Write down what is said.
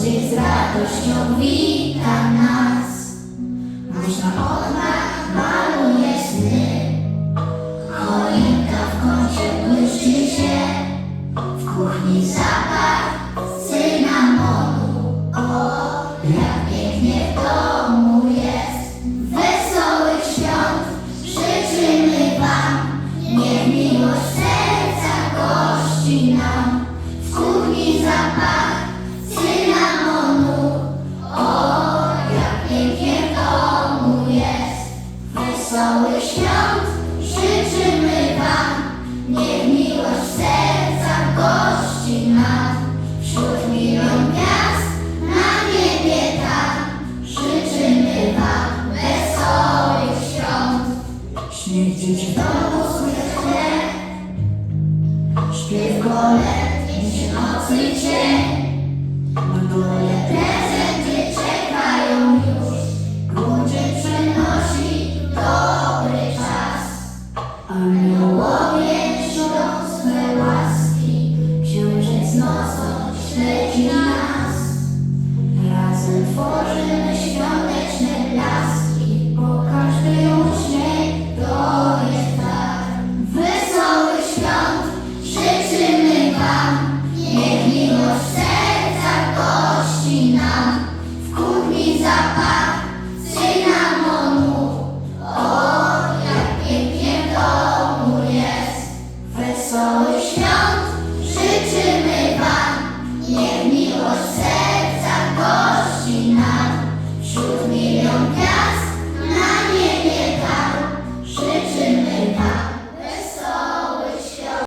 z radością wita nas. Głośno odmach maluje sny, choinka w kącie błyszczy się, w kuchni zapach Wesołych świąt Wam, niech miłość serca gości nam. Wśród milion gwiazd na niebie tam życzymy Wam wesołych świąt. Śnieg dzieci W domu słychać chleb, śpiew kolędnie nocy cień. Yeah.